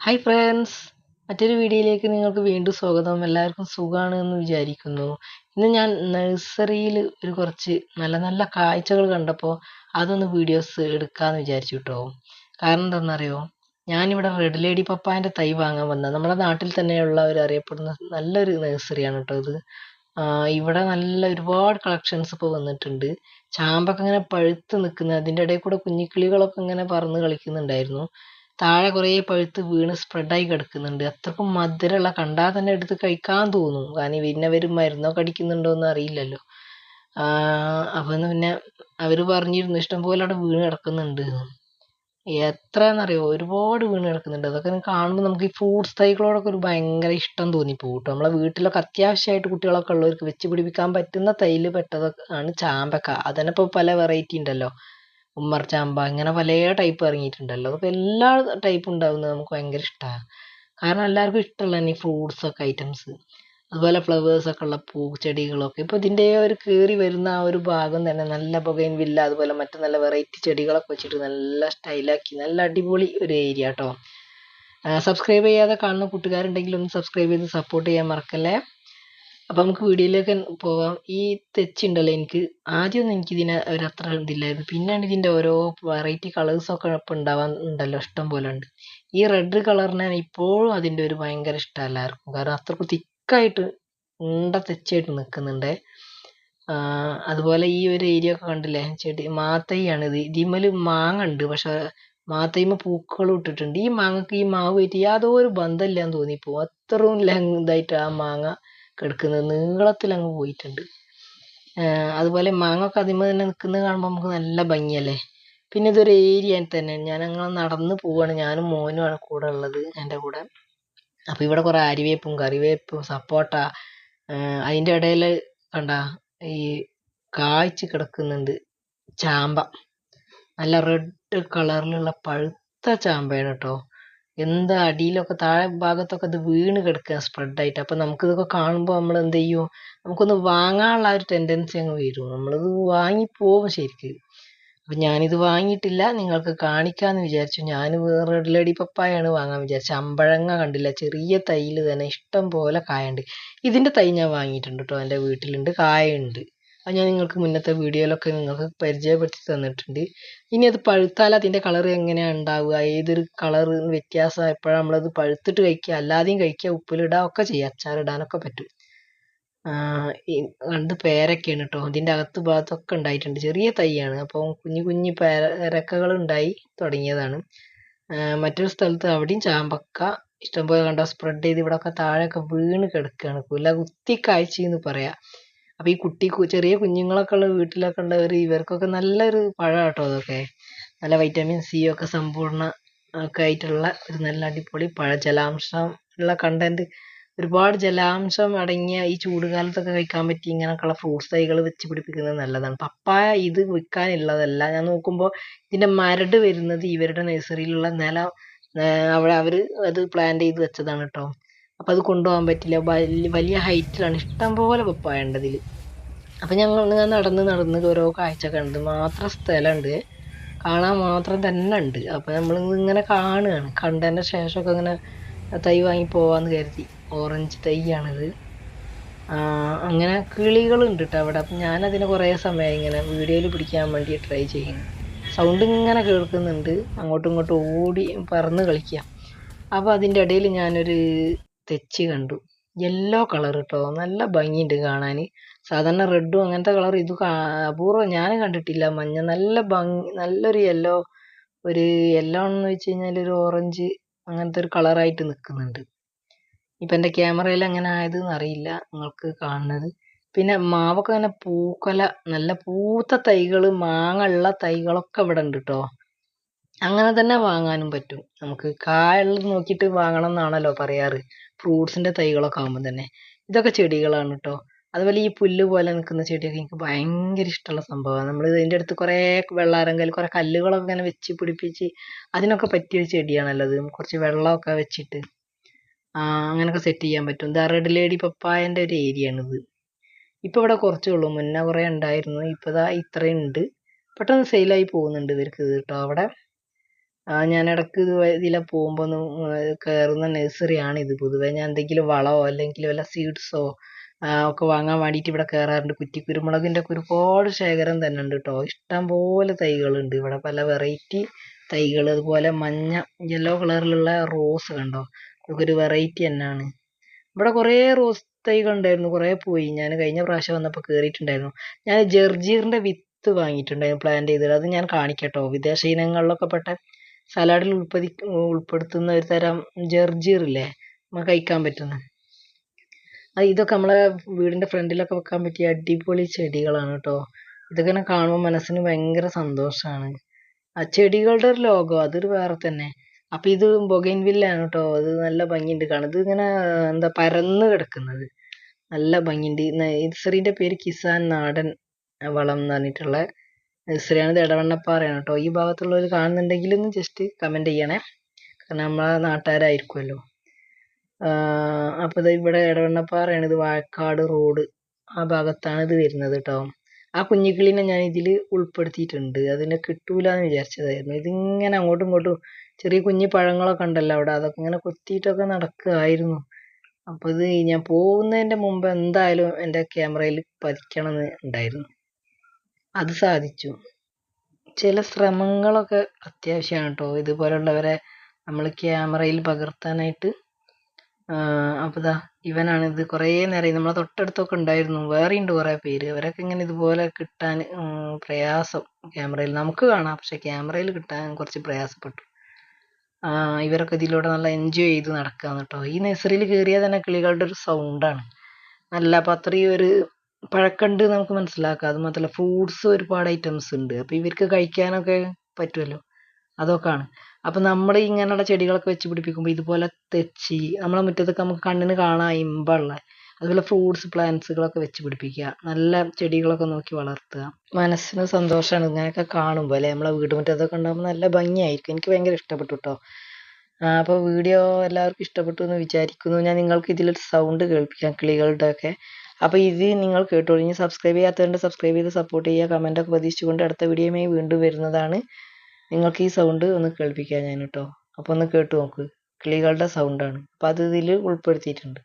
Hi friends മറ്റൊരു വീഡിയോയിലേക്ക് നിങ്ങൾക്ക് വീണ്ടും സ്വാഗതം. എല്ലാവർക്കും സുഖമാണ് എന്ന് വിചാരിക്കുന്നു. ഇന്ന് ഞാൻ നഴ്സറിയിൽ ഒരു കുറച്ച് നല്ല നല്ല കാഴ്ചകൾ കണ്ടപ്പോൾ അതൊന്ന് വീഡിയോസ് എടുക്കാമെന്ന് വിചാരിച്ചു കേട്ടോ കാരണം എന്താണെന്നറിയോ? ഞാനിവിടെ റെഡ് ലേഡി പപ്പായന്റെ തൈ വാങ്ങാൻ വന്ന. നമ്മുടെ നാട്ടിൽ തന്നെയുള്ള ഒരു അറിയപ്പെടുന്ന നല്ലൊരു നഴ്സറിയാണ് കേട്ടോ ഇത്. ഇവിടെ നല്ല ഒരുപാട് കളക്ഷൻസ് ഇപ്പോൾ വന്നിട്ടുണ്ട്. ചാമ്പൊക്കെ ഇങ്ങനെ പഴുത്ത് നിൽക്കുന്നത് അതിന്റെ ഇടയിൽ കൂടെ കുഞ്ഞിക്കിളികളൊക്കെ ഇങ്ങനെ പറന്ന് കളിക്കുന്നുണ്ടായിരുന്നു. താഴെ കുറേ പഴുത്ത് വീണ് സ്പ്രെഡായി കിടക്കുന്നുണ്ട്. അത്രക്കും മധുരമുള്ള കണ്ടാൽ തന്നെ എടുത്ത് കഴിക്കാൻ തോന്നും. കാരണം പിന്നെ അവർ മരുന്നൊക്കെ അടിക്കുന്നുണ്ടോ എന്ന് അറിയില്ലല്ലോ അപ്പം പിന്നെ അവർ പറഞ്ഞിരുന്നു ഇഷ്ടം പോലെ അവിടെ വീണ് കിടക്കുന്നുണ്ട്. എത്രയെന്നറിയോ ഒരുപാട് വീണ് കിടക്കുന്നുണ്ട്. അതൊക്കെ കാണുമ്പോൾ നമുക്ക് ഈ ഫ്രൂട്ട്സ് തൈകളോടൊക്കെ ഒരു ഭയങ്കര ഇഷ്ടം തോന്നിപ്പോകും കേട്ടോ നമ്മളെ വീട്ടിലൊക്കെ അത്യാവശ്യമായിട്ട് കുട്ടികളൊക്കെ ഉള്ളവർക്ക് വെച്ച് പിടിപ്പിക്കാൻ പറ്റുന്ന തൈയിൽ പെട്ടതൊക്കെ ആണ് ചാമ്പക്ക. അതന്നെ ഇപ്പോൾ പല വെറൈറ്റി ഉണ്ടല്ലോ. ഉമ്മർ ചാമ്പ ഇങ്ങനെ പല ടൈപ്പ് ഇറങ്ങിയിട്ടുണ്ടല്ലോ. അപ്പോൾ എല്ലാ ടൈപ്പ് ഉണ്ടാവുന്നത് നമുക്ക് ഭയങ്കര ഇഷ്ടമാണ് കാരണം എല്ലാവർക്കും ഇഷ്ടമുള്ള തന്നെ ഈ ഫ്രൂട്ട്സ് ഒക്കെ ഐറ്റംസ് അതുപോലെ ഫ്ലവേഴ്സ് ഒക്കെ ഉള്ള പൂച്ചെടികളൊക്കെ ഇപ്പോൾ ഇതിന്റെ ഒരു കയറി വരുന്ന ആ ഒരു ഭാഗം തന്നെ നല്ല പുകയും വില്ല അതുപോലെ മറ്റു നല്ല വെറൈറ്റി ചെടികളൊക്കെ വെച്ചിട്ട് നല്ല സ്റ്റൈലാക്കി നല്ല അടിപൊളി ഒരു ഏരിയ കേട്ടോ സബ്സ്ക്രൈബ് ചെയ്യാതെ കാണുന്ന കൂട്ടുകാരുണ്ടെങ്കിൽ ഒന്ന് സബ്സ്ക്രൈബ് ചെയ്ത് സപ്പോർട്ട് ചെയ്യാൻ മറക്കല്ലേ. അപ്പം നമുക്ക് വീഡിയോയിലേക്ക് പോവാം ഈ തെച്ചുണ്ടല്ലോ എനിക്ക് ആദ്യമൊന്നും എനിക്ക് ഇതിനെ ഒരു അത്ര ഇതില്ലായിരുന്നു. പിന്നെയാണ് ഇതിന്റെ ഓരോ വെറൈറ്റി കളേഴ്സൊക്കെ ഇപ്പം ഉണ്ടാവാൻ ഉണ്ടല്ലോ ഇഷ്ടം പോലെ ഉണ്ട്. ഈ റെഡ് കളറിനെ ഇപ്പോഴും അതിന്റെ ഒരു ഭയങ്കര ഇഷ്ടം എല്ലാവർക്കും കാരണം അത്രക്കും തിക്കായിട്ട് ഉണ്ട തെച്ചായിട്ട് നിൽക്കുന്നുണ്ട് അതുപോലെ ഈ ഒരു ഏരിയ ഒക്കെ കണ്ടില്ലേ ചെടി മാത്തൈയാണ് ഇത്. ഇതിമേൽ മാങ്ങ ഉണ്ട് പക്ഷെ മാത്തൈമ പൂക്കളും ഇട്ടിട്ടുണ്ട്. ഈ മാങ്ങക്ക് ഈ മാവ് ആയിട്ട് യാതൊരു ബന്ധമില്ലാന്ന് തോന്നിപ്പോവും. അത്രയും ഇതായിട്ട് ആ മാങ്ങ കിടക്കുന്നത്. നീളത്തിൽ അങ്ങ് പോയിട്ടുണ്ട്. അതുപോലെ മാങ്ങ ഒക്കെ അതിന്മേൽ തന്നെ നിൽക്കുന്നത് കാണുമ്പോൾ നമുക്ക് നല്ല ഭംഗിയല്ലേ? പിന്നെ ഇതൊരു ഏരിയ തന്നെ. ഞാൻ അങ്ങനെ നടന്ന് പോവാണ്. ഞാനും മോനുമാണ് കൂടെ ഉള്ളത് എന്റെ കൂടെ. അപ്പോൾ ഇവിടെ കുറേ അരിവേപ്പും കറിവേപ്പും സപ്പോട്ട അതിന്റെ ഇടയിൽ കണ്ട ഈ കായ്ച്ച് കിടക്കുന്നുണ്ട് ചാമ്പ. നല്ല റെഡ് കളറിലുള്ള പഴുത്ത ചാമ്പയാണ് കേട്ടോ. എന്താ അടിയിലൊക്കെ താഴെ ഭാഗത്തൊക്കെ ഇത് വീണ് കിടക്കുക സ്പ്രെഡായിട്ട് അപ്പം നമുക്കിതൊക്കെ കാണുമ്പോൾ നമ്മൾ എന്ത് ചെയ്യും? നമുക്കൊന്ന് വാങ്ങാനുള്ള ഒരു ടെൻഡൻസി അങ്ങ് വരും. നമ്മളിത് വാങ്ങിപ്പോവും ശരിക്ക്. അപ്പം ഞാനിത് വാങ്ങിയിട്ടില്ല. നിങ്ങൾക്ക് കാണിക്കാമെന്ന് വിചാരിച്ചു. ഞാൻ റെഡ് ലേഡി പപ്പായാണ് വാങ്ങാൻ വിചാരിച്ചത്. അമ്പഴങ്ങ കണ്ടില്ല. ചെറിയ തൈയിൽ തന്നെ ഇഷ്ടം പോലെ കായുണ്ട്. ഇതിന്റെ തൈ ഞാൻ വാങ്ങിയിട്ടുണ്ട് കേട്ടോ. എന്റെ വീട്ടിലുണ്ട്. കായുണ്ട് അത് ഞാൻ നിങ്ങൾക്ക് മുന്നത്തെ വീഡിയോയിലൊക്കെ നിങ്ങൾക്ക് പരിചയപ്പെടുത്തി തന്നിട്ടുണ്ട്. ഇനി അത് പഴുത്താൽ അതിന്റെ കളർ എങ്ങനെയാണ് ഉണ്ടാവുക? ഏതൊരു കളർ വ്യത്യാസം? എപ്പോഴാണ് നമ്മളത് പഴുത്തിട്ട് കഴിക്കുക? അല്ലാതെയും കഴിക്കുക. ഉപ്പിലിടുക ഒക്കെ ചെയ്യുക അച്ചാറിടാനൊക്കെ പറ്റും. രണ്ട് പേരൊക്കെയാണ് കേട്ടോ ഇതിന്റെ അകത്ത് ഭാഗത്തൊക്കെ ഉണ്ടായിട്ടുണ്ട്. ചെറിയ തൈയാണ്. അപ്പോൾ കുഞ്ഞു കുഞ്ഞു പേരക്കകൾ ഉണ്ടായി തുടങ്ങിയതാണ്. മറ്റൊരു സ്ഥലത്ത് അവിടെയും ചാമ്പക്ക ഇഷ്ടംപോലെ കണ്ടോ? സ്പ്രെഡ് ചെയ്ത് ഇവിടെയൊക്കെ താഴെയൊക്കെ വീണ് കിടക്കുകയാണ്. കുല കുത്തി കാഴ്ച എന്ന് പറയാം. അപ്പോൾ ഈ കുട്ടി ചെറിയ കുഞ്ഞുങ്ങളൊക്കെ ഉള്ള വീട്ടിലൊക്കെ ഉള്ളവർ ഇവർക്കൊക്കെ നല്ലൊരു പഴം കേട്ടോ അതൊക്കെ. നല്ല വൈറ്റമിൻ സി ഒക്കെ സമ്പൂർണ ഒക്കെ ആയിട്ടുള്ള ഒരു നല്ല അടിപൊളി പഴ ജലാംശം ഉള്ള കണ്ടന്റ് ഒരുപാട് ജലാംശം അടങ്ങിയ ഈ ചൂട് ചൂടുകാലത്തൊക്കെ കഴിക്കാൻ പറ്റിയ ഇങ്ങനെയൊക്കെയുള്ള ഫ്രൂട്ട്സ് തൈകൾ വെച്ച് പിടിപ്പിക്കുന്നത് നല്ലതാണ്. പപ്പായ ഇത് വിൽക്കാനുള്ളതല്ല. ഞാൻ നോക്കുമ്പോൾ ഇതിന്റെ മരട് വരുന്നത് ഇവരുടെ നഴ്സറിയിലുള്ള നില അവിടെ അവർ അത് പ്ലാൻ ചെയ്ത് വെച്ചതാണ് കേട്ടോ അപ്പോൾ അത് കൊണ്ടുപോകാൻ പറ്റില്ല. വലിയ വലിയ ഹൈറ്റിലാണ്. ഇഷ്ടം പോലെ പപ്പായ ഉണ്ട് അതിൽ അപ്പം ഞങ്ങൾ ഇങ്ങനെ നടന്ന് നടന്ന് ഓരോ കാഴ്ച കണ്ട് മാത്രം സ്ഥലമുണ്ട്. കാണാൻ മാത്രം തന്നെ ഉണ്ട്. അപ്പം നമ്മൾ ഇങ്ങനെ കാണുകയാണ്. കണ്ടതിന്റെ ശേഷമൊക്കെ ഇങ്ങനെ തൈ വാങ്ങി പോവാന്ന് കരുതി. ഓറഞ്ച് തൈയാണിത്. അങ്ങനെ കിളികളുണ്ട് കേട്ടോ അവിടെ. അപ്പം ഞാനതിന് കുറേ സമയം ഇങ്ങനെ വീഡിയോയിൽ പിടിക്കാൻ വേണ്ടി ട്രൈ ചെയ്യുന്നു സൗണ്ട് ഇങ്ങനെ കേൾക്കുന്നുണ്ട്. അങ്ങോട്ടും ഇങ്ങോട്ടും ഓടി പറന്ന് കളിക്കുക. അപ്പോൾ അതിന്റെ ഇടയിൽ ഞാനൊരു തെച്ച് കണ്ടു. യെല്ലോ കളർ കേട്ടോ നല്ല ഭംഗിയുണ്ട് കാണാൻ സാധാരണ റെഡും അങ്ങനത്തെ കളർ ഇത് അപൂർവം ഞാൻ കണ്ടിട്ടില്ല. മഞ്ഞ നല്ല ഭംഗി നല്ലൊരു യെല്ലോ ഒരു യെല്ലോ എന്ന് വെച്ച് കഴിഞ്ഞാൽ ഒരു ഓറഞ്ച് അങ്ങനത്തെ ഒരു കളറായിട്ട് നിൽക്കുന്നുണ്ട് ഇപ്പം എന്റെ ക്യാമറയിൽ അങ്ങനെ ആയതെന്ന് അറിയില്ല നിങ്ങൾക്ക് കാണുന്നത്. പിന്നെ മാവൊക്കെ ഇങ്ങനെ പൂക്കൊല നല്ല പൂത്ത തൈകൾ മാങ്ങ ഉള്ള തൈകളൊക്കെ ഇവിടെ ഉണ്ട് കേട്ടോ അങ്ങനെ തന്നെ വാങ്ങാനും പറ്റും. നമുക്ക് കായുള്ളത് നോക്കിയിട്ട് വാങ്ങണം എന്നാണല്ലോ പറയാറ്. ഫ്രൂട്ട്സിന്റെ തൈകളൊക്കെ ആകുമ്പോൾ തന്നെ. ഇതൊക്കെ ചെടികളാണ് കേട്ടോ അതുപോലെ ഈ പുല്ല് പോലെ നിൽക്കുന്ന ചെടിയൊക്കെ എനിക്ക് ഭയങ്കര ഇഷ്ടമുള്ള സംഭവമാണ്. നമ്മൾ ഇതിന്റെ അടുത്ത് കുറേ വെള്ളാരങ്കൽ കുറേ കല്ലുകളൊക്കെ ഇങ്ങനെ വെച്ച് പിടിപ്പിച്ച് അതിനൊക്കെ പറ്റിയ ഒരു ചെടിയാണല്ലോ അത്. കുറച്ച് വെള്ളമൊക്കെ വെച്ചിട്ട്. അങ്ങനെയൊക്കെ സെറ്റ് ചെയ്യാൻ പറ്റും. ദാ റെഡ് ലേഡി പപ്പായന്റെ ഒരു ഏരിയ ആണിത് ഇപ്പോൾ ഇവിടെ കുറച്ചേ ഉള്ളൂ. മുന്നേ കുറേ ഉണ്ടായിരുന്നു. ഇപ്പോൾ ദാ ഇത്രയും ഉണ്ട്. പെട്ടെന്ന് സെയിലായി പോകുന്നുണ്ട് ഇവർക്ക് ഇത് കേട്ടോ അവിടെ ആ ഞാൻ ഇടയ്ക്ക് ഇതില പോകുമ്പോൾ ഒന്ന് കയറുന്ന ഇത് പൊതുവെ. ഞാൻ എന്തെങ്കിലും വളമോ അല്ലെങ്കിൽ വല്ല സീഡ്സോ ഒക്കെ വാങ്ങാൻ വേണ്ടിയിട്ട് ഇവിടെ കയറാറുണ്ട് കുറ്റി കുരുമുളകിന്റെ ഒക്കെ ഒരുപാട് ശേഖരം തന്നെ ഉണ്ട് കേട്ടോ ഇഷ്ടം പോലെ തൈകളുണ്ട് ഇവിടെ പല വെറൈറ്റി തൈകൾ. അതുപോലെ മഞ്ഞ യെല്ലോ കളറിലുള്ള റോസ് കണ്ടോ? ഇതൊക്കെ ഒരു വെറൈറ്റി തന്നെയാണ് ഇവിടെ കുറേ റോസ് തൈകൾ ഉണ്ടായിരുന്നു. കുറേ പോയി. ഞാൻ കഴിഞ്ഞ പ്രാവശ്യം വന്നപ്പോൾ കയറിയിട്ടുണ്ടായിരുന്നു ഞാൻ ജർജീറിന്റെ വിത്ത് വാങ്ങിയിട്ടുണ്ടായിരുന്നു. പ്ലാന്റ് ചെയ്തത്. അത് ഞാൻ കാണിക്കട്ടോ വിദേശ ഇനങ്ങളിലൊക്കെ പെട്ട സലാഡിൽ ഉൾപ്പെടുത്തി ഉൾപ്പെടുത്തുന്ന ഒരു തരം ജർജീർ ഇല്ലേ? നമുക്ക് കഴിക്കാൻ പറ്റുന്ന. അത് ഇതൊക്കെ നമ്മളെ വീടിന്റെ ഫ്രണ്ടിലൊക്കെ വെക്കാൻ പറ്റിയ അടിപൊളി ചെടികളാണ് കേട്ടോ. ഇതൊക്കെ ഇങ്ങനെ കാണുമ്പോൾ മനസ്സിന് ഭയങ്കര സന്തോഷമാണ് ആ ചെടികളുടെ ഒരു ലോകം അതൊരു വേറെ തന്നെ. അപ്പം ഇത് ബൊഗൈൻവില്ലാണ് കേട്ടോ. അത് നല്ല ഭംഗിയുണ്ട് കാണാൻ. ഇത് ഇങ്ങനെ എന്താ പരന്ന് കിടക്കുന്നത്. നല്ല ഭംഗിയുണ്ട്. നഴ്സറിന്റെ പേര് കിസാൻ നാടൻ വളം എന്ന് പറഞ്ഞിട്ടുള്ള ഇത് ഇടവണ്ണപ്പാറയാണ് കേട്ടോ. ഈ ഭാഗത്തുള്ളവർ കാണുന്നുണ്ടെങ്കിൽ ഒന്ന് ജസ്റ്റ് കമന്റ് ചെയ്യണേ. കാരണം നമ്മളെ നാട്ടുകാരായിരിക്കുമല്ലോ. അപ്പോൾ ഇത് ഇവിടെ ഇടവണ്ണപ്പാറയാണ് ഇത് വാഴക്കാട് റോഡ്. ആ ഭാഗത്താണ് ഇത് വരുന്നത് കേട്ടോ. ആ കുഞ്ഞിക്കിളിനെ ഞാൻ ഇതിൽ ഉൾപ്പെടുത്തിയിട്ടുണ്ട്. അതിനെ കിട്ടൂല എന്ന് വിചാരിച്ചതായിരുന്നു. ഇതിങ്ങനെ അങ്ങോട്ടും ഇങ്ങോട്ടും ചെറിയ കുഞ്ഞു പഴങ്ങളൊക്കെ ഉണ്ടല്ലോ അവിടെ. അതൊക്കെ ഇങ്ങനെ കൊത്തിയിട്ടൊക്കെ നടക്കുകയായിരുന്നു. അപ്പോൾ ഇത് ഞാൻ പോകുന്നതിന്റെ മുമ്പ് എന്തായാലും എന്റെ ക്യാമറയിൽ പതിക്കണം ഉണ്ടായിരുന്നു. അത് സാധിച്ചു. ചില ശ്രമങ്ങളൊക്കെ അത്യാവശ്യമാണ് കേട്ടോ ഇതുപോലുള്ളവരെ നമ്മൾ ക്യാമറയിൽ പകർത്താനായിട്ട്. അപ്പോൾ ഇവനാണ് ഇത് കുറേ നേരം നമ്മളെ തൊട്ടടുത്തൊക്കെ ഉണ്ടായിരുന്നു. വേറെയുണ്ട് കുറേ പേര്. അവരൊക്കെ ഇങ്ങനെ ഇതുപോലെ കിട്ടാൻ പ്രയാസം ക്യാമറയിൽ. നമുക്ക് കാണാം. പക്ഷെ ക്യാമറയിൽ കിട്ടാൻ കുറച്ച് പ്രയാസപ്പെട്ടു. ഇവരൊക്കെ ഇതിലൂടെ നല്ല എൻജോയ് ചെയ്ത് നടക്കുകയാണ് കേട്ടോ. ഈ നഴ്സറിയിൽ കയറിയാൽ തന്നെ കിളികളുടെ ഒരു സൗണ്ടാണ് നല്ല അപ്പം അത്രയും ഒരു പഴക്കമുണ്ട് നമുക്ക് മനസ്സിലാക്കാം. അത് മാത്രമല്ല ഫ്രൂട്ട്സ് ഒരുപാട് ഐറ്റംസ് ഉണ്ട്. അപ്പോൾ ഇവർക്ക് കഴിക്കാനൊക്കെ പറ്റുമല്ലോ അതൊക്കെയാണ് അപ്പം നമ്മൾ ഇങ്ങനെയുള്ള ചെടികളൊക്കെ വെച്ച് പിടിപ്പിക്കുമ്പോൾ ഇതുപോലെ തെച്ചി നമ്മളെ മുറ്റത്തൊക്കെ നമുക്ക് കണ്ണിന് കാണാൻ ഇമ്പമുള്ള അതുപോലെ ഫ്രൂട്ട്സ് പ്ലാന്റ്സുകളൊക്കെ വെച്ച് പിടിപ്പിക്കുക. നല്ല ചെടികളൊക്കെ നോക്കി വളർത്തുക. മനസ്സിന് സന്തോഷമാണ് ഇങ്ങനെയൊക്കെ കാണുമ്പോൾ അല്ലേ? നമ്മളെ വീട് മുറ്റത്തൊക്കെ ഉണ്ടാകുമ്പോൾ നല്ല ഭംഗിയായിരിക്കും. എനിക്ക് ഭയങ്കര ഇഷ്ടപ്പെട്ടു കേട്ടോ അപ്പോൾ വീഡിയോ എല്ലാവർക്കും ഇഷ്ടപ്പെട്ടു എന്ന് വിചാരിക്കുന്നു. ഞാൻ നിങ്ങൾക്ക് ഇതിലൊരു സൗണ്ട് കേൾപ്പിക്കാം കിളികളുടെ ഒക്കെ അപ്പോൾ ഇത് നിങ്ങൾ കേട്ടോളൂ ഇനി സബ്സ്ക്രൈബ് ചെയ്യാത്തവരുണ്ട് സബ്സ്ക്രൈബ് ചെയ്ത് സപ്പോർട്ട് ചെയ്യുക. കമന്റൊക്കെ പ്രതീക്ഷിച്ചുകൊണ്ട് അടുത്ത വീഡിയോയുമായി വീണ്ടും വരുന്നതാണ്. നിങ്ങൾക്ക് ഈ സൗണ്ട് ഒന്ന് കേൾപ്പിക്കാം ഞാൻ കേട്ടോ. അപ്പോൾ ഒന്ന് കേട്ട് നോക്ക്. കിളികളുടെ സൗണ്ടാണ് അപ്പോൾ അത് ഇതിൽ ഉൾപ്പെടുത്തിയിട്ടുണ്ട്.